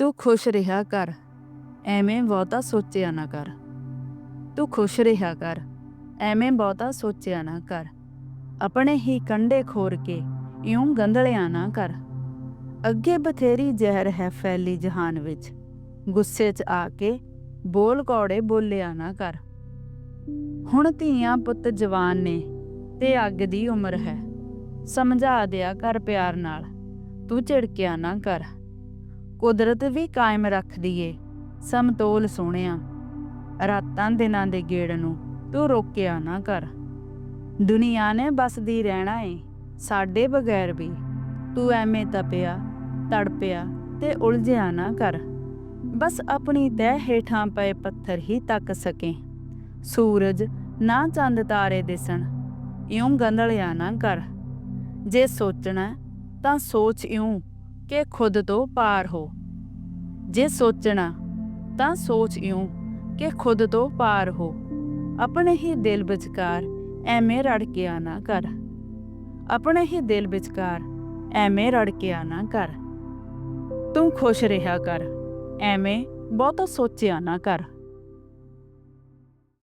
ਤੂੰ ਖੁਸ਼ ਰਿਹਾ ਕਰ। ਐਵੇਂ ਬਹੁਤਾ ਸੋਚਿਆ ਨਾ ਕਰ। ਤੂੰ ਖੁਸ਼ ਰਿਹਾ ਕਰ। ਐਵੇਂ ਬਹੁਤਾ ਸੋਚਿਆ ਨਾ ਕਰ। ਆਪਣੇ ਹੀ ਕੰਡੇ ਖੋਰ ਕੇ ਇਉਂ ਗੰਧਲਿਆ ਨਾ ਕਰ। ਅੱਗੇ ਬਥੇਰੀ ਜ਼ਹਿਰ ਹੈ ਫੈਲੀ ਜਹਾਨ ਵਿੱਚ। ਗੁੱਸੇ 'ਚ ਆ ਕੇ ਬੋਲ ਕੌੜੇ ਬੋਲਿਆ ਨਾ ਕਰ। ਹੁਣ ਧੀਆਂ ਪੁੱਤ ਜਵਾਨ ਨੇ ਤੇ ਅੱਗ ਦੀ ਉਮਰ ਹੈ। ਸਮਝਾ ਦਿਆ ਕਰ ਪਿਆਰ ਨਾਲ। ਤੂੰ ਝਿੜਕਿਆ ਨਾ ਕਰ। ਕੁਦਰਤ ਵੀ ਕਾਇਮ ਰੱਖਦੀ ਏ। ਸਮਤੋਲ ਸੋਹਣਿਆ। ਰਾਤਾਂ ਦਿਨਾਂ ਦੇ ਗੇੜ ਨੂੰ ਤੂੰ ਰੋਕਿਆ ਨਾ ਕਰ। ਦੁਨੀਆ ਨੇ ਬਸਦੀ ਰਹਿਣਾ ਏ, ਸਾਡੇ ਬਗੈਰ ਵੀ। ਤੂੰ ਐਵੇਂ ਤਪਿਆ, ਤੜਪਿਆ ਤੇ ਉਲਝਿਆ ਨਾ ਕਰ। ਬਸ ਆਪਣੀ ਤਹਿ ਹੇਠਾਂ ਪਏ ਪੱਥਰ ਹੀ ਤੱਕ ਸਕੇ। ਸੂਰਜ ਨਾ ਚੰਦ ਤਾਰੇ ਦਿਸਣ, ਇਉਂ ਗੰਧਲਿਆ ਨਾ ਕਰ। ਜੇ ਸੋਚਣਾ ਤਾਂ ਸੋਚ ਇਉਂ ਕਿ ਖੁਦ ਤੋਂ ਪਾਰ ਹੋ। ਜੇ ਸੋਚਣਾ, ਤਾਂ ਸੋਚ ਇਉਂ ਕਿ ਖੁਦ ਤੋਂ ਪਾਰ ਹੋ। ਆਪਣੇ ਹੀ ਦਿਲ ਵਿਚਕਾਰ ਐਵੇਂ ਰੜ ਰੜਕਿਆ ਨਾ ਕਰ। ਆਪਣੇ ਹੀ ਦਿਲ ਵਿਚਕਾਰ ਐਵੇਂ ਰੜ ਰੜਕਿਆ ਨਾ ਕਰ। ਤੂੰ ਖੁਸ਼ ਰਿਹਾ ਕਰ। ਐਵੇਂ ਬਹੁਤਾ ਸੋਚਿਆ ਨਾ ਕਰ।